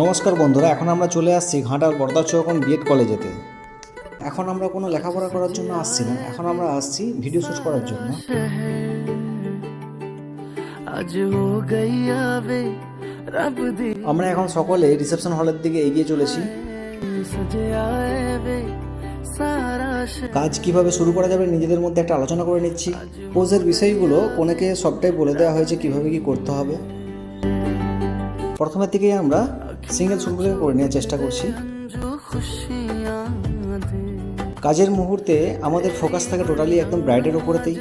নমস্কার বন্ধুরা এখন আমরা চলে আসছি ঘাটার বরদাচকন বিএড কলেজেতে। এখন আমরা কোনো লেখাপড়া করার জন্য আসছি না এখন আমরা আসছি ভিডিও শুট করার জন্য। আমরা এখন সকলে রিসেপশন হলের দিকে এগিয়ে চলেছি। কাজ কীভাবে শুরু করা যাবে নিজেদের মধ্যে একটা আলোচনা করে নিচ্ছি। পোজের বিষয়গুলো কোনেকে সবটাই বলে দেওয়া হয়েছে কীভাবে কি করতে হবে। প্রথমের থেকেই আমরা সিঙ্গেল সুরগুলোকে করে নেওয়ার চেষ্টা করছি। কাজের মুহূর্তে আমাদের ফোকাস থাকে টোটালি একদম ব্রাইডের ওপরেতেই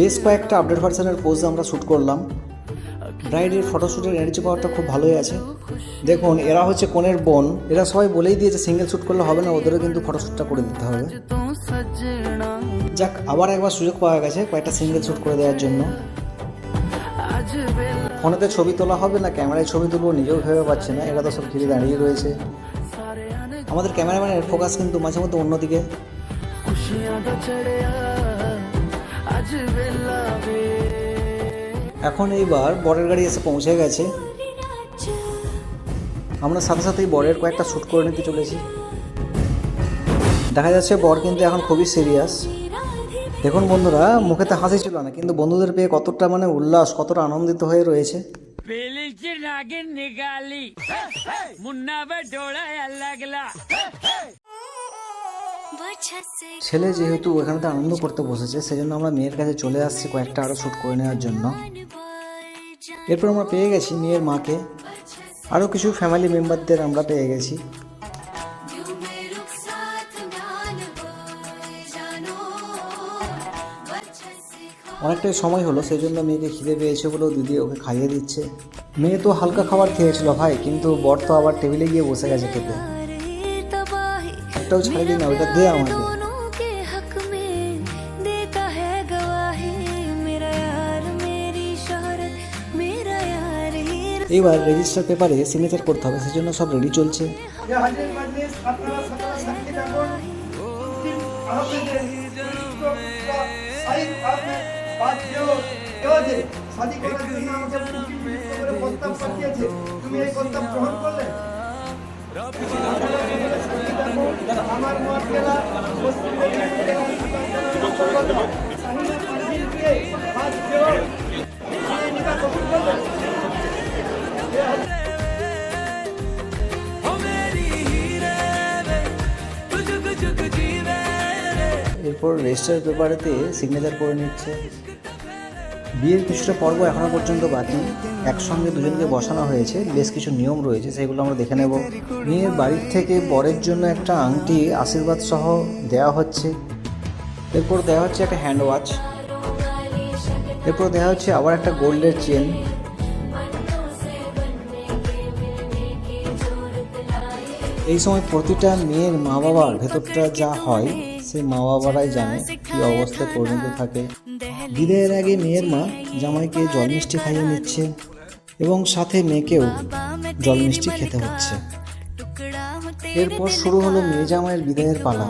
বেশ কয়েকটা আপডেট ভার্সানের পোজ আমরা শ্যুট করলাম। ব্রাইডের ফটোশ্যুটের এনার্জি পাওয়ারটা খুব ভালোই আছে। দেখুন, এরা হচ্ছে কনের বোন। এরা সবাই বলেই দিয়েছে সিঙ্গেল শ্যুট করলে হবে না, ওদেরও কিন্তু ফটোশ্যুটটা করে দিতে হবে। যাক, আবার একবার সুযোগ পাওয়া গেছে কয়েকটা সিঙ্গেল শ্যুট করে দেওয়ার জন্য। ফোনেতে ছবি তোলা হবে না, ক্যামেরায় ছবি তুলবো, নিজেও ভেবে পাচ্ছে না, এরা তো সব ঘিরে দাঁড়িয়ে রয়েছে। আমাদের ক্যামেরাম্যানের ফোকাস কিন্তু মাঝে মধ্যে অন্যদিকে। এখন এইবার বরের গাড়ি এসে পৌঁছে গেছে। আমরা সাথে সাথেই বরের কয়েকটা শ্যুট করে নিতে চলেছি। দেখা যাচ্ছে বর কিন্তু এখন খুবই সিরিয়াস দেখুন বন্ধুরা মুখেতে হাসি ছিল না কিন্তু বন্ধুদের পেয়ে কতটা মানে উল্লাস কতটা আনন্দিত হয়ে রয়েছে। ছেলে যেহেতু ওখানেতে আনন্দ করতে বসেছে সেজন্য আমরা মেয়ের কাছে চলে আসছি কয়েকটা আরও শুট করে নেওয়ার জন্য। এরপর আমরা পেয়ে গেছি মেয়ের মাকে। আরও কিছু ফ্যামিলি মেম্বারদের আমরা পেয়ে গেছি। অনেকটাই সময় হলো সেই জন্য মেয়েকে খিদে পেয়েছে বলেও দিদি ওকে খাইয়ে দিচ্ছে মেয়ে তো হালকা খাবার খেয়েছিল ভাই কিন্তু বর তো আবার টেবিলে গিয়ে বসে গেছে খেতে একটাও ছাড়ি না ওইটা দে আমাকে এইবার রেজিস্টার পেপারে সিগনেচার করতে হবে সেজন্য সব রেডি চলছে শাদী করার জন্য আমাকে প্রস্তাব পাঠিয়েছে। তুমি এই প্রস্তাব গ্রহণ করলে? আমার মত গেলা এরপর রেজিস্টার পেপারেতে সিগনেচার করে নিচ্ছে। বিয়ের কিছুটা পর্ব এখনও পর্যন্ত বাকি। একসঙ্গে দুজনকে বসানো হয়েছে। বেশ কিছু নিয়ম রয়েছে, সেগুলো আমরা দেখে নেব। মেয়ের বাড়ির থেকে বরের জন্য একটা আংটি, আশীর্বাদ সহ দেওয়া হচ্ছে। এরপর দেওয়া হচ্ছে একটা হ্যান্ড ওয়াচ এরপর দেওয়া হচ্ছে আবার একটা গোল্ডের চেন। এই সময় প্রতিটা মেয়ের মা বাবার ভেতরটা যা হয় সেই মা বাবারাই জানে কি অবস্থায় পরিণত থাকে। বিদায়ের আগে মেয়ের মা জামাইকে জল মিষ্টি খাইয়ে নিচ্ছে এবং সাথে মেয়েকেও জল মিষ্টি খেতে হচ্ছে। এরপর শুরু হলো মেয়ে জামাইয়ের বিদায়ের পালা।